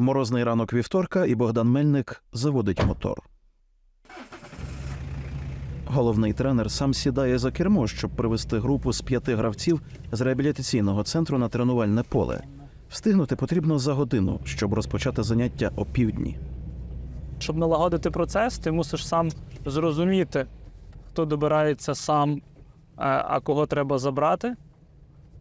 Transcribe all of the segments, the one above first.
Морозний ранок вівторка, і Богдан Мельник заводить мотор. Головний тренер сам сідає за кермо, щоб привести групу з п'яти гравців з реабілітаційного центру на тренувальне поле. Встигнути потрібно за годину, щоб розпочати заняття о півдні. Щоб налагодити процес, ти мусиш сам зрозуміти, хто добирається сам, е, а кого треба забрати,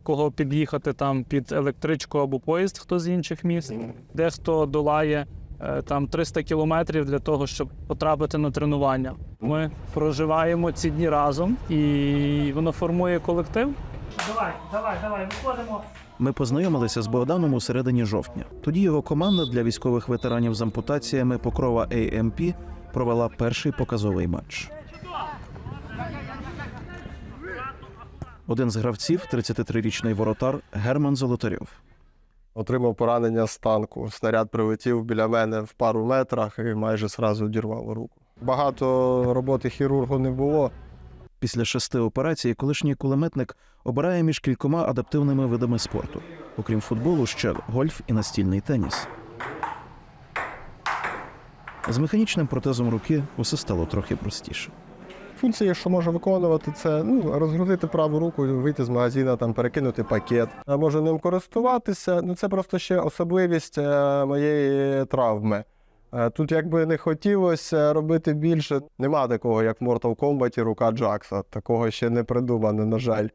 кого під'їхати там під електричку або поїзд, хто з інших міст, де хто долає е, там 300 кілометрів для того, щоб потрапити на тренування. Ми проживаємо ці дні разом і воно формує колектив. Давай, давай, давай, виходимо. Ми познайомилися з Богданом у середині жовтня. Тоді його команда для військових ветеранів з ампутаціями Покрова AMP провела перший показовий матч. Один з гравців, 33-річний воротар Герман Золотарьов. Отримав поранення з танку. Снаряд прилетів біля мене в пару метрах і майже сразу одірвав руку. Багато роботи хірургу не було. Після шести операцій колишній кулеметник обирає між кількома адаптивними видами спорту. Окрім футболу, ще гольф і настільний теніс. З механічним протезом руки усе стало трохи простіше. Функції, що може виконувати, це ну, розгрузити праву руку, вийти з магазину, там, перекинути пакет. А може ним користуватися. Ну, це просто ще особливість е, моєї травми. Е, Тут, якби не хотілося робити більше, нема такого, як в Mortal Kombat рука Джакса. Такого ще не придумано, на жаль.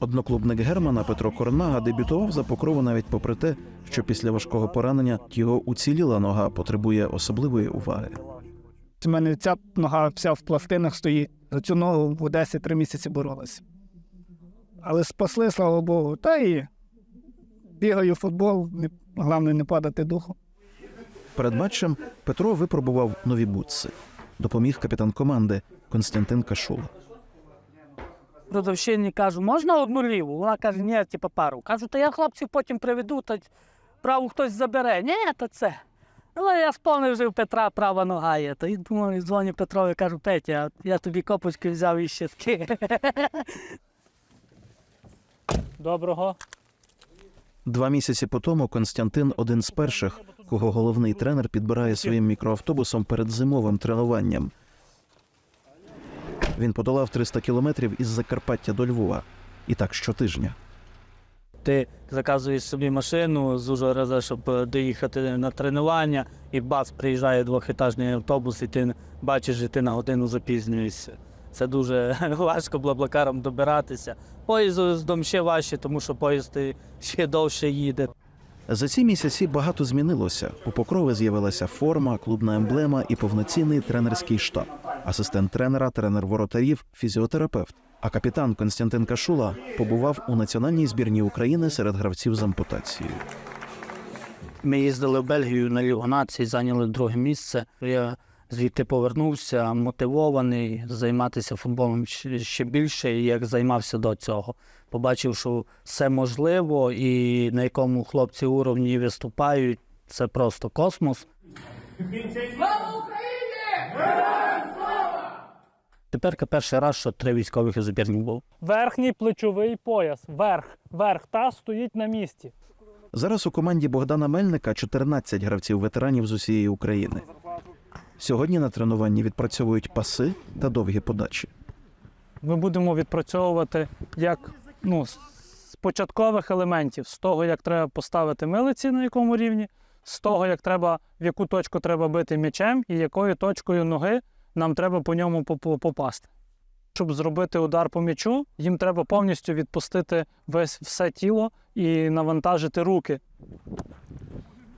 Одноклубник Германа Петро Корнага дебютував за покрову навіть попри те, що після важкого поранення його уціліла нога потребує особливої уваги. У мене ця нога вся в пластинах стоїть. За цю ногу в Одесі три місяці боролися. Але спасли, слава Богу. Та і бігаю в футбол, не, головне не падати духом. Перед матчем Петро випробував нові бутси. Допоміг капітан команди Константин Кашула. продавщині кажу, можна одну ліву? Вона каже, ні, типу пару. Кажу, та я хлопців потім приведу, та праву хтось забере. Ні, то це. Але я сповнив вже в Петра права нога є. То і думаю, дзвоню Петрові, кажу, Петя, я тобі копочки взяв і щитки. Доброго. Два місяці по тому Константин один з перших, кого головний тренер підбирає своїм мікроавтобусом перед зимовим тренуванням. Він подолав 300 кілометрів із Закарпаття до Львова. І так щотижня. Ти заказуєш собі машину з Ужгорода, щоб е, доїхати на тренування, і бац, приїжджає двохетажний автобус, і ти бачиш, що ти на годину запізнюєшся. Це дуже важко блаблакаром добиратися. Поїздом ще важче, тому що поїзд ще довше їде. За ці місяці багато змінилося. У покрови з'явилася форма, клубна емблема і повноцінний тренерський штаб. Асистент тренера, тренер воротарів, фізіотерапевт. А капітан Константин Кашула побував у національній збірній України серед гравців з ампутацією. Ми їздили в Бельгію на Лігу націй, зайняли друге місце. Я звідти повернувся мотивований займатися футболом ще більше, як займався до цього. Побачив, що все можливо, і на якому хлопці уровні виступають, це просто космос. Тепер перший раз, що три військових із був. Верхній плечовий пояс. Верх. Верх. Та стоїть на місці. Зараз у команді Богдана Мельника 14 гравців ветеранів з усієї України. Сьогодні на тренуванні відпрацьовують паси та довгі подачі. Ми будемо відпрацьовувати як ну, з початкових елементів, з того, як треба поставити милиці на якому рівні, з того, як треба, в яку точку треба бити м'ячем і якою точкою ноги нам треба по ньому попасти. Щоб зробити удар по м'ячу, їм треба повністю відпустити весь все тіло і навантажити руки.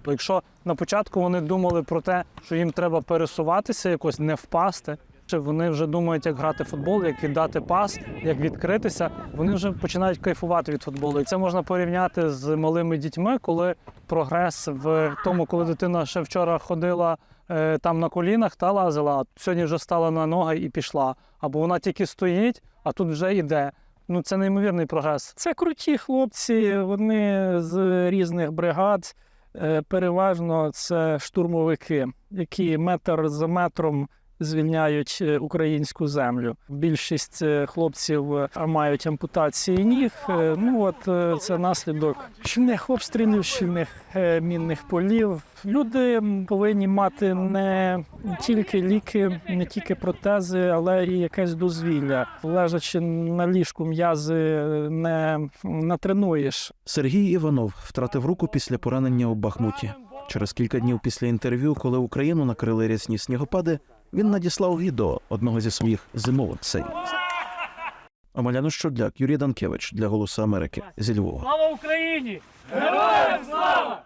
Якщо на початку вони думали про те, що їм треба пересуватися, якось не впасти, чи вони вже думають, як грати в футбол, як віддати пас, як відкритися, вони вже починають кайфувати від футболу. І це можна порівняти з малими дітьми, коли прогрес в тому, коли дитина ще вчора ходила е, там на колінах та лазила, а сьогодні вже стала на ноги і пішла. Або вона тільки стоїть, а тут вже йде. Ну це неймовірний прогрес. Це круті хлопці, вони з різних бригад. Е, Переважно це штурмовики, які метр за метром звільняють е, українську землю. Більшість е, хлопців е, мають ампутації ніг. Ну от це наслідок щільних обстрілів, щільних мінних полів. Люди повинні мати не тільки ліки, не тільки протези, але і якесь дозвілля. Лежачи на ліжку, м'язи не натренуєш. Сергій Іванов втратив руку після поранення у Бахмуті. Через кілька днів після інтерв'ю, коли Україну накрили рясні снігопади, він надіслав відео одного зі своїх зимових сейв. Омеляну Щодляк, Юрій Данкевич для Голосу Америки зі Львова. Слава Україні! Героям слава!